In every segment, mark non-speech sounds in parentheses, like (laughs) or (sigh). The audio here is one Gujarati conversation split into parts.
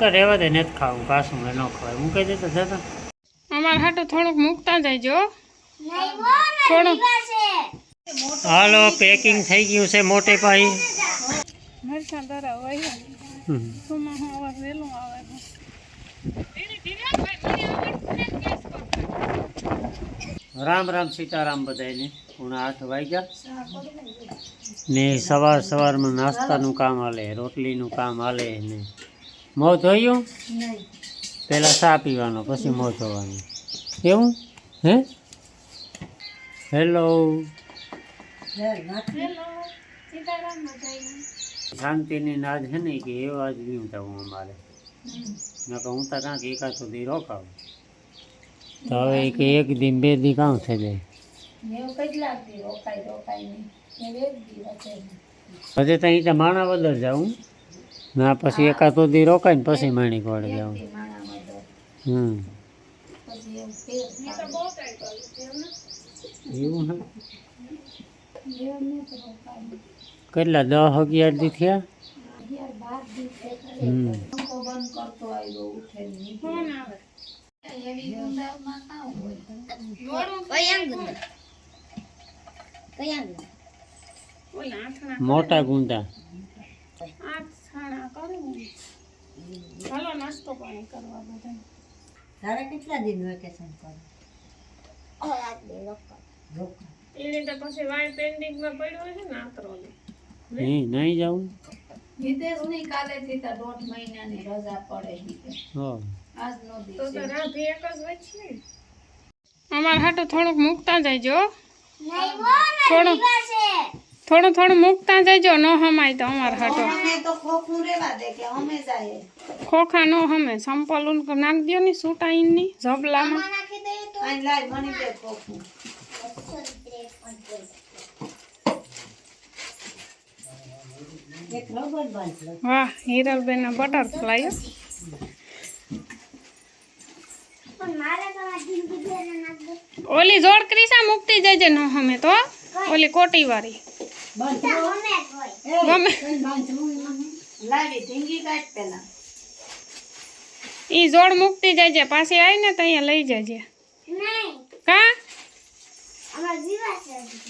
તો રહેવા દે નથી ખાવું ઘાસું ન ખવાય. હું કહી દેતો જતો. અમારે હાટું થોડુંક મૂકતા જજો થોડુંક. હાલો પેકિંગ થઈ ગયું છે મોટે પાઈ મરચાં દરા અવાજ આવે રામ રામ સીતારામ બધાને પૂણા આઠ વાગ્યા ને સવાર સવારમાં નાસ્તાનું કામ હાલે રોટલીનું કામ હાલે ને. મોં ધોયું પહેલાં ચા પીવાનો પછી મોં ધોવાનું. એવું? હે? હેલો. શાંતિની નાદ છે ને કે એવા જ નહીં થવું અમારે. નકર હું તો કાંક એકાદ સુધી રોકાવું. તો હવે કે એક દિન બે દી કામ થઈ જાય. હજે તો અહીં તો માણા વદર જાઉં. ના પછી એકાદ સુધી રોકાય ને પછી માણિક વાડે જાઉં હમ. એવું કેટલા દસ અગિયાર દી થયા? હમ. મોટા ગુંદા આઠ છાણા કરું હાલો નાસ્તો પાણી કરવા બધા તારે કેટલા દિન વેકેશન કરે એની તો પછી વાય પેન્ડિંગમાં પડ્યો છે ને આતરો નહીં નહીં તો દોઢ મહિનાની રજા પડે છે હો. આજનો તો દિવસ તો રાધી એક જ વચ ને અમારે હાટું થોડુંક મૂકતા જજો થોડું થોડું થોડું મૂકતા જજો ન હમાય તો અમારે હાટો. ખોખું રેવા દે કે અમે જાય. ખોખા નો હમે સંપલ ઉન નાખ દો ને સૂટાઈનની ઝબલામાં. વાહ હિરલબેન ના બટરફ્લાય ઓલી જોડ ક્રિસા મુકતી જજે ન હમે તો? ઓલી કોટી વાળી ગમે લાવી ઢીંગી કાઢ પેલા ઈ જોડ મુકતી જજે પાછી આવી ને તો અહીંયા લઈ જજે. કા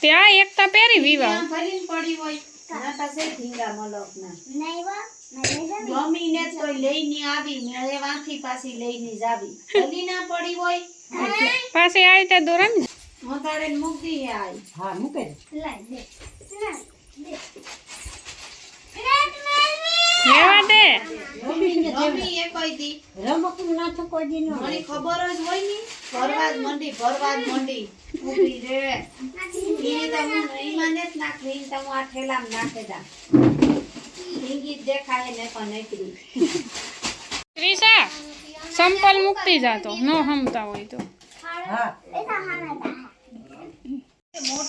ત્યાં એકતા પહેરી વિવાહ. ત્યાં ભરીને પડી હોય. ના પાસે ઢીંગા મલક ના. મમ્મીને જ કોઈ લઈને આવી મેળે વાંથી પાછી લઈને જ આવી ભલી ના પડી હોય. પાછી આવી તે દોરા મોતાડે મૂકી હા મૂકે લેવા દે. મમ્મી એ કહી દી. રમકડું ના તો કોઈ દી ખબર જ હોયની. ભરવા મંડી ભરવા મંડી. ઊભી રે તો હું ઈમાને જ નાખી તો હું આ ઠેલામાં નાખી દા સંપલ મુકતી જાતો ન હમતા હોય તો.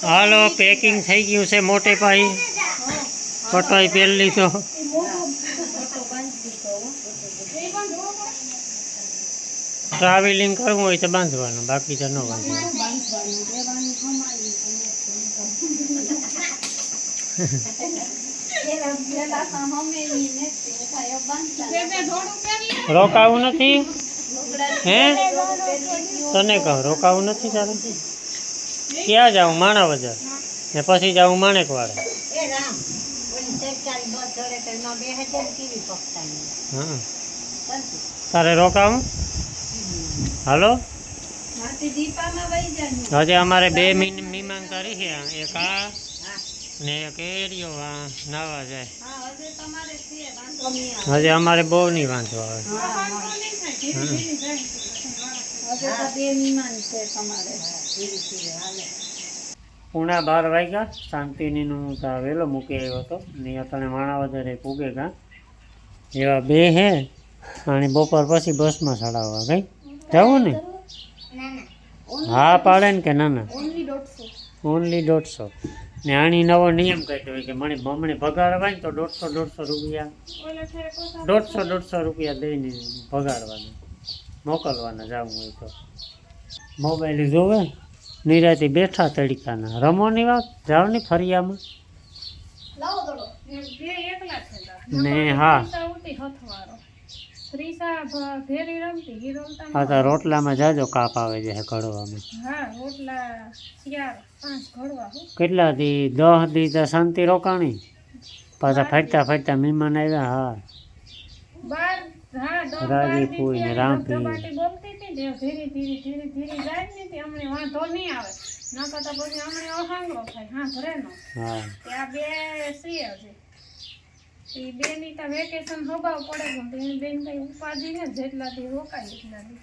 હાલો પેકિંગ થઈ ગયું છે મોટે પાઈ પટવાઈ પહેરી લીધો. ટ્રાવેલિંગ કરવું હોય તો બાંધવાનું, બાકી તો ન બાંધવાનું. રોકાવું નથી? હે? તને કહું, રોકાવું નથી તારે? ક્યાં જાઉં માણા બજાર ને પછી જાઉં માણેકવાડા તારે રોકાવું? હાલો? હજી અમારે બે મીન મીમાંગ કરી છે. એક આ ને એક એરિયો નાવા જાય. હજી અમારે બહુ નહીં વાંધો આવે. પૂણા બાર વાગ્યા. શાંતિનીનું તો વહેલો મૂકી આવ્યો હતો. ને અત્યારે માણા વધારે પૂગે કાં એવા બે હે. અને બપોર પછી બસમાં ચડાવવા કઈ જવું ને? હા, પાડે ને કે ના ના ઓનલી દોઢસો. ને આની નવો નિયમ કાઢ્યો હોય કે મને બમણે ભગાડવા ને તો દોઢસો દોઢસો રૂપિયા. દોઢસો દોઢસો રૂપિયા દઈને ભગાડવાના. મોકલવાના જવું હોય તો. મોબાઈલ જોવે નિરાતે બેઠા તડકાના. રમોની વાત? જાવની ફરિયામાં? ને હા. આ તો રોટલામાં જાજો કાપ આવે છે ઘડવામાં. હા હો. કેટલા દી? દહ દી તો શાંતિ રોકાણી? પાછા ફરતા ફરતા મહેમાન આવ્યા હા. બાર હા દસ રાજી બાર ફૂઈ ને દિવસે રામફી. હતી ધીરે ધીરે ધીરે ધીરે જાય ને તે અમને વાંધો નહીં આવે. ના કરતા પછી અમને અહાંગરો થાય હા ઘરે નો ત્યાં બે સીએ છે. એ બે ની તો વેકેશન હબાવ પડે પણ બેન કઈ ઉપાધિ ને જેટલાથી રોકાય એટલાથી.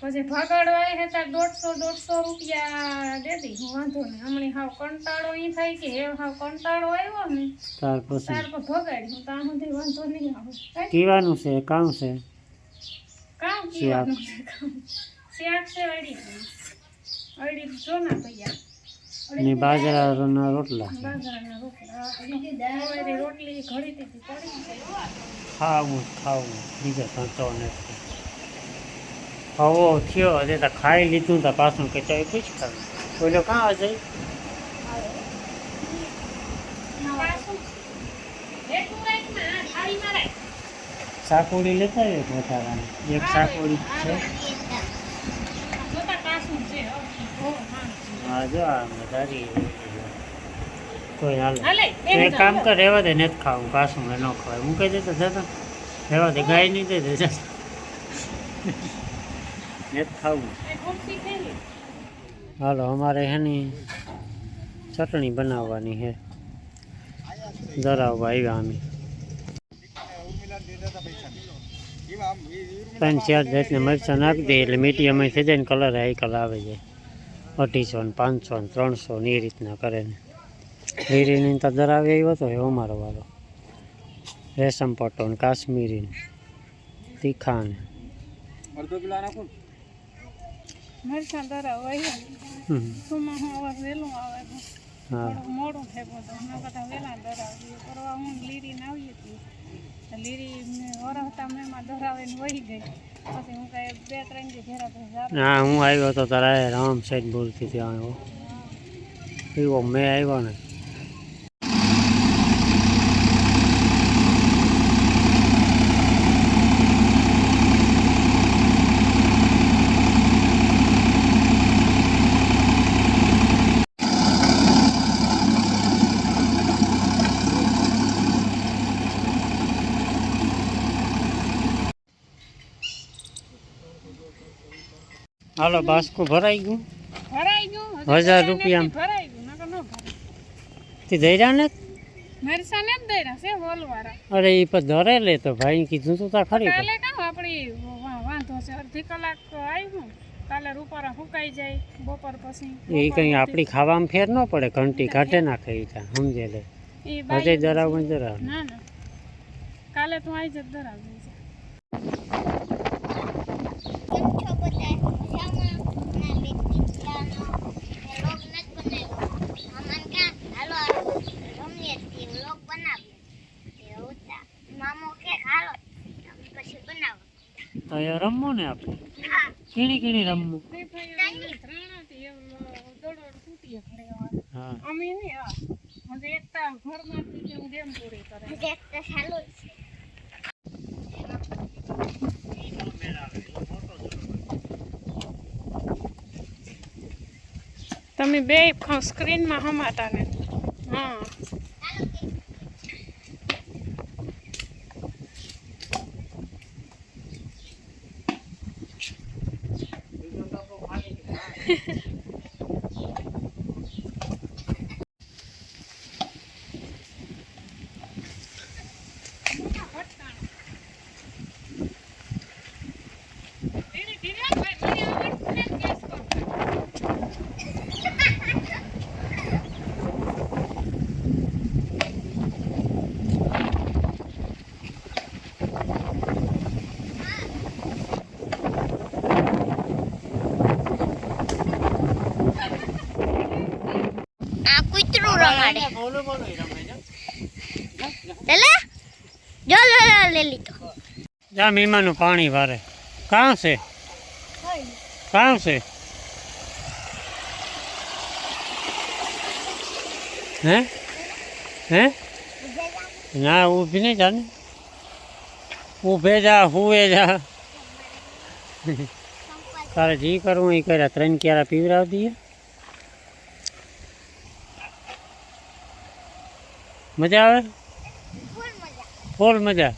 પછી ભગાડવા હતા દોઢસો દોઢસો રૂપિયા દેતી હું વાંધો નહીં. હમણાં હાવ કંટાળો ઈ થાય કે એ હાવ કંટાળો આવ્યો ને તાર પછી. તાર પર ભગાડી. હું ત્યાં સુધી વાંધો નહીં આવે. કીવાનું છે કામ છે? કામ કીવાનું છે કામ. શાક છે અડી અડી જો ના ભૈયા ને બાજરાના રોટલા. રોટલા. ઘડી ખાવું ખાવું. બીજો નથી હવો થયો. અને તો ખાઈ લીધું તો પાછું કે ચાય પૂછ કર બોલો કાં રાખ. સાકોડી લેતા એક વધારાની. એક સાકોડી છે. હો. જો આ વધારી કોઈ હાલ. એક કામ કર રહેવા દે નથી ખાવું એ ન ખવાય. મૂકી દે તો જતા. રહેવા દે ગાય નહીં દે દે જતા. એ હાલો અમારે એની ચટણી બનાવવાની છે. ધરાવવા આવ્યા અમે. ત્રણ ચાર જાતને મરચાં નાખી દઈએ એટલે મીઠી અમે થઈ જાય ને કલર હાઈ કલર આવે છે. અઢીસો ને પાંચસો ને ત્રણસો ને એ રીતના કરે ને. લીરીની તો ધરાવી આવ્યો હતો એ અમારો વાળો. રેશમ પટ્ટો ને કાશ્મીરી ને તીખા ને? મરચાં દરા હોય સુમાં હું અવાજ વહેલું આવે. મોડું થાય બધું. કરતાં વહેલા દરાવીએ પરવા હું લીરીને આવી હતી. લીરી વરસતા મેમાં દરાવીને વહી ગઈ. પછી હું કાંઈ બે ત્રણ દી ઘેરા ઘેરા હા હું આવ્યો તો તારા રામ સાઈડ બોલતી ત્યાં આવ્યો. એવો મેં આવ્યો ને. હાલો બાસ્કુ ભરાઈ ગયું. ભરાઈ ગયું? હજાર રૂપિયા. ભરાઈ ગયું નકર ન ભરાય. તે ધૈર્યા ને? મરસા ને જ છે અરે એ પણ ધરે લે તો ભાઈ કીધું તો તા ખરી કાલે આપણી વાંધો છે અડધી કલાક આવ્યું કાલે રૂપારા ફૂંકાઈ જાય બપોર પછી. એ કંઈ આપણી ખાવામાં ફેર ન પડે ઘંટી કાઢે નાખે એ ત્યાં સમજે લે. હજે બાઈ ધરાવું ધરાવ ના ના. કાલે તું આવી જ છે મામો કે હાલો તમે પછી બનાવો તો એ રમવું ને આપણે? કીણી કીણી રમવું. હા. અમે નહીં ઘરમાંથી જેમ ગેમ પૂરી કરે હજી એક તો ચાલુ જ છે તમે બે સ્ક્રીનમાં હમાતા ને. હા. ધીરે (laughs) (laughs) આ કૂતરું રમાડે બોલો બોલો રમે લે જો લે લે લે લીધો જા મીમાનું પાણી વારે કાં છે કાં છે હે હે ના ઊભી નહીં જાને ઊભે જા હુવે જા તારે જે કરવું એ કર્યા ત્રણ ક્યારા પીવરાવી દઈએ મજા આવે? ફૂલ મજા. મજા.